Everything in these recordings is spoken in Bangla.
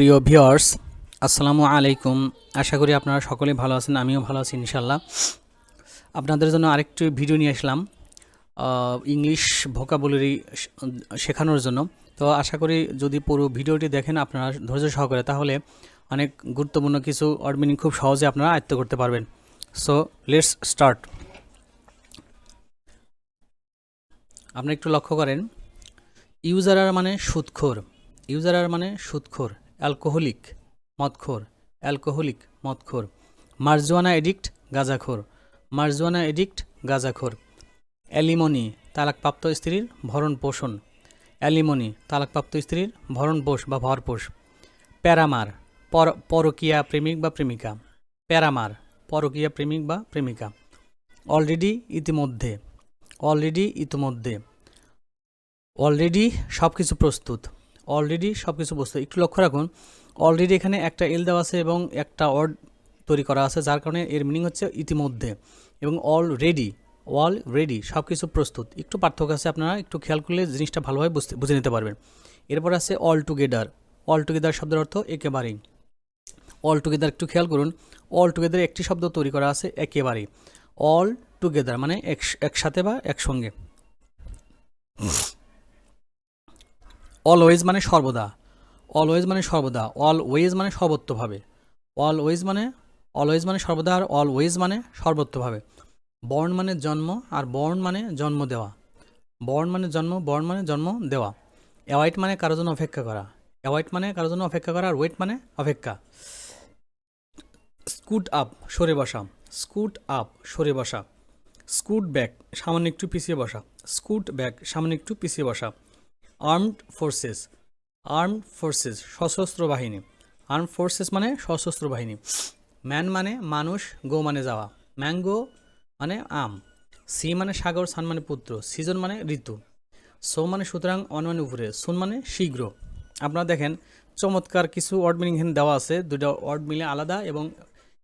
প্রিয় ভিউয়ার্স, আসসালামু আলাইকুম। আশা করি আপনারা সকলেই ভালো আছেন, আমিও ভালো আছি ইনশাল্লাহ আপনাদের জন্য আরেকটি ভিডিও নিয়ে আসলাম ইংলিশ ভোকাবুলারি শেখানোর জন্য। তো আশা করি যদি পুরো ভিডিওটি দেখেন আপনারা ধৈর্য সহকারে, তাহলে অনেক গুরুত্বপূর্ণ কিছু ওয়ার্ড মিনিং খুব সহজে আপনারা আয়ত্ত করতে পারবেন। সো লেটস স্টার্ট আপনি একটু লক্ষ্য করেন ইউজারার মানে সুদখোর। ইউজারার মানে সুদখোর। অ্যালকোহলিক মদখোর অ্যালকোহলিক মদখোর। মার্জুয়ানা এডিক্ট, গাঁজাখোর। মার্জুয়ানা এডিক্ট, গাঁজাখোর। অ্যালিমনি, তালাকপ্রাপ্ত স্ত্রীর ভরণ পোষণ। অ্যালিমনি, তালাকপ্রাপ্ত স্ত্রীর ভরণ পোষ বা ভরপোষ। প্যারামার, পর, পরকীয়া প্রেমিক বা প্রেমিকা। প্যারামার, পরকীয়া প্রেমিক বা প্রেমিকা। অলরেডি ইতিমধ্যে অলরেডি ইতিমধ্যে। অলরেডি সব কিছু প্রস্তুত। অলরেডি সব কিছু প্রস্তুত একটু লক্ষ্য রাখুন অলরেডি এখানে একটা এল দেওয়া আছে এবং একটা ওয়ার্ড তৈরি করা আছে, যার কারণে এর মিনিং হচ্ছে ইতিমধ্যে। এবং অলরেডি অল রেডি সব কিছু প্রস্তুত। একটু পার্থক্য আছে আপনারা, একটু খেয়াল করলে জিনিসটা ভালোভাবে বুঝতে, বুঝে নিতে পারবেন। এরপর আছে অল টুগেদার অল টুগেদার শব্দের অর্থ একেবারেই। অল টুগেদার একটু খেয়াল করুন অল টুগেদার একটি শব্দ তৈরি করা আছে একেবারেই। অল টুগেদার মানে এক, একসাথে বা একসঙ্গে। অলওয়েজ মানে সর্বদা। অলওয়েজ মানে সর্বদা অলওয়েজ মানে সর্বত্রভাবে অলওয়েজ মানে অলওয়েজ মানে সর্বদা আর অলওয়েজ মানে সর্বত্রভাবে বর্ণ মানে জন্ম আর বর্ণ মানে জন্ম দেওয়া। বর্ণ মানে জন্ম বর্ণ মানে জন্ম দেওয়া। অ্যাওয়াইট মানে কারোর জন্য অপেক্ষা করা। অ্যাওয়াইট মানে কারোর জন্য অপেক্ষা করা আর ওয়েট মানে অপেক্ষা। স্কুট আপ সরে বসা। স্কুট আপ সরে বসা। স্কুট ব্যাক সামান্য একটু পিছিয়ে বসা। স্কুট ব্যাক সামান্য একটু পিছিয়ে বসা। আর্মড ফোর্সেস আর্মড ফোর্সেস, সশস্ত্র বাহিনী। আর্ম ফোর্সেস মানে সশস্ত্র বাহিনী। ম্যান মানে মানুষ, গো মানে যাওয়া। ম্যাঙ্গো মানে আম। সি মানে সাগর, সান মানে পুত্র। সিজন মানে ঋতু। সো মানে সুতরাং অন মানে উপরে। সুন মানে শীঘ্র। আপনারা দেখেন, চমৎকার কিছু ওয়ার্ড মিনিং এখানে দেওয়া আছে। দুটা ওয়ার্ড মিলে আলাদা এবং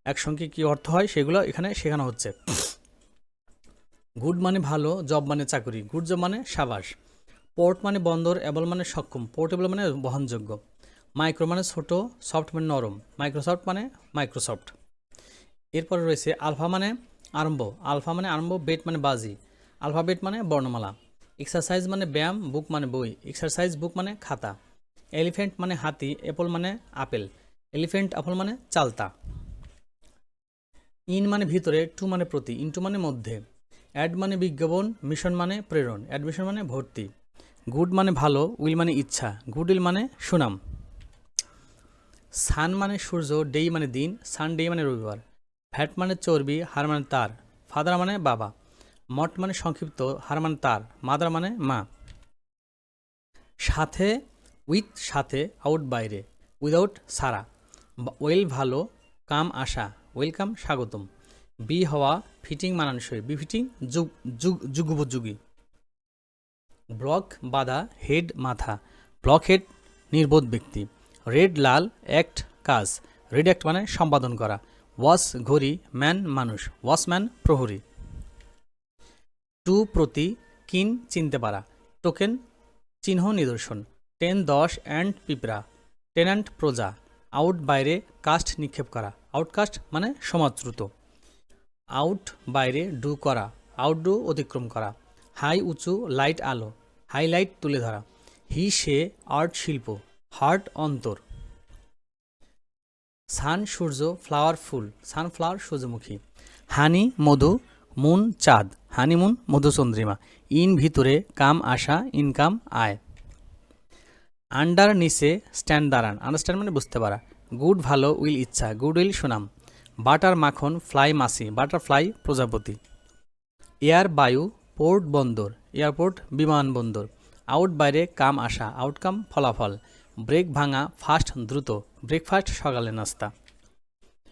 একসঙ্গে কী অর্থ হয় সেগুলো এখানে শেখানো হচ্ছে। গুড মানে ভালো, জব মানে চাকরি। গুড জব মানে সাবাস। পোর্ট মানে বন্দর এবল মানে সক্ষম। পোর্টেবল মানে বহনযোগ্য। মাইক্রো মানে ছোট সফট মানে নরম। মাইক্রোসফট মানে মাইক্রোসফট এরপরে রয়েছে আলফা মানে আরম্ভ। আলফা মানে আরম্ভ বেট মানে বাজি। আলফাবেট মানে বর্ণমালা। এক্সারসাইজ মানে ব্যায়াম বুক মানে বই। এক্সারসাইজ বুক মানে খাতা। এলিফ্যান্ট মানে হাতি অ্যাপল মানে আপেল। এলিফ্যান্ট আপেল মানে চালতা। ইন মানে ভিতরে টু মানে প্রতি ইনটু মানে মধ্যে। অ্যাড মানে বিজ্ঞাপন মিশন মানে প্রেরণ। অ্যাডমিশন মানে ভর্তি। গুড মানে ভালো, উইল মানে ইচ্ছা, গুড উইল মানে সুনাম। সান মানে সূর্য ডেই মানে দিন, সান ডে মানে রবিবার, ফ্যাট মানে চর্বি, হার মানে তার, ফাদার মানে বাবা, মট মানে সংক্ষিপ্ত, হার মানে তার, মাদার মানে মা। সাথে, উইথ সাথে, আউট বাইরে, উইদাউট সারা ওয়েল ভালো, কাম আশা, ওয়েলকাম স্বাগতম, বি হওয়া, ফিটিং মানানসই, বি ফিটিং যুগ যুগ, যুগোপযোগী। ব্লক বাধা, হেড মাথা। ব্লক হেড, নির্বোধ ব্যক্তি। রেড, লাল, অ্যাক্ট, কাজ। রেড অ্যাক্ট মানে সম্পাদন করা। ওয়াশ ঘড়ি, ম্যান, মানুষ। ওয়াশম্যান প্রহরী। টু, প্রতি, কিন চিনতে পারা টোকেন, চিহ্ন নিদর্শন। টেন, দশ, অ্যান্ড, পিঁপড়া। টেন্যান্ট প্রজা। আউট, বাইরে, কাস্ট, নিক্ষেপ করা। আউটকাস্ট মানে সমাদৃত। আউট, বাইরে, ডু করা। আউটডু অতিক্রম করা। হাই, উঁচু, লাইট, আলো। হাইলাইট তুলে ধরা। হি সে আর্ট শিল্প, হার্ট অন্তর। সান সূর্য ফ্লাওয়ার ফুল সানফ্লাওয়ার সূর্যমুখী। হানি মধু, মুন চাঁদ। হানিমুন মধুচন্দ্রিমা ইন ভিতরে কাম আশা ইনকাম আয়। আন্ডার নিচে স্ট্যান্ড দাঁড়ান। আন্ডারস্ট্যান্ড মানে বুঝতে পারা। গুড, ভালো, উইল, ইচ্ছা। গুড, উইল, সুনাম। বাটার মাখন, ফ্লাই মাসি। বাটারফ্লাই প্রজাপতি। এয়ার, বায়ু পোর্ট বন্দর, এয়ারপোর্ট বিমানবন্দর আউট বাইরে কাম আসা, আউটকাম ফলাফল। ব্রেক ভাঙা, ফাস্ট দ্রুত। ব্রেকফাস্ট সকালে নাস্তা।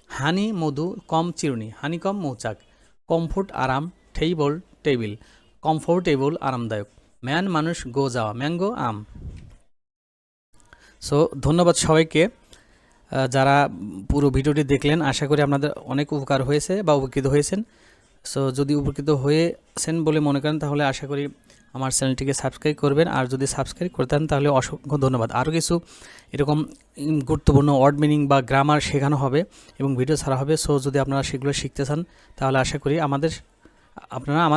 হানি, মধু, কম চিরুনি। হানি কম মৌচাক। কমফোর্ট, আরাম। Table, table. কমফোর্টেবল, আরামদায়ক। ম্যান, মানুষ, গো যাওয়া। ম্যাঙ্গো, আম। সো, ধন্যবাদ সবাইকে। যারা পুরো ভিডিওটি দেখলেন, আশা করি আপনাদের অনেক উপকার হয়েছে বা উপকৃত হয়েছেন। সো যদি উপকৃত হয়েছেন বলে মনে করেন, তাহলে আশা করি আমার চ্যানেলটিকে সাবস্ক্রাইব করবেন। আর যদি সাবস্ক্রাইব করে দেন, তাহলে অসংখ্য ধন্যবাদ। আরও কিছু এরকম গুরুত্বপূর্ণ ওয়ার্ড মিনিং বা গ্রামার শেখানো হবে এবং ভিডিও ছাড়া হবে। সো যদি আপনারা সেগুলো শিখতে চান, তাহলে আশা করি আমাদের, আপনারা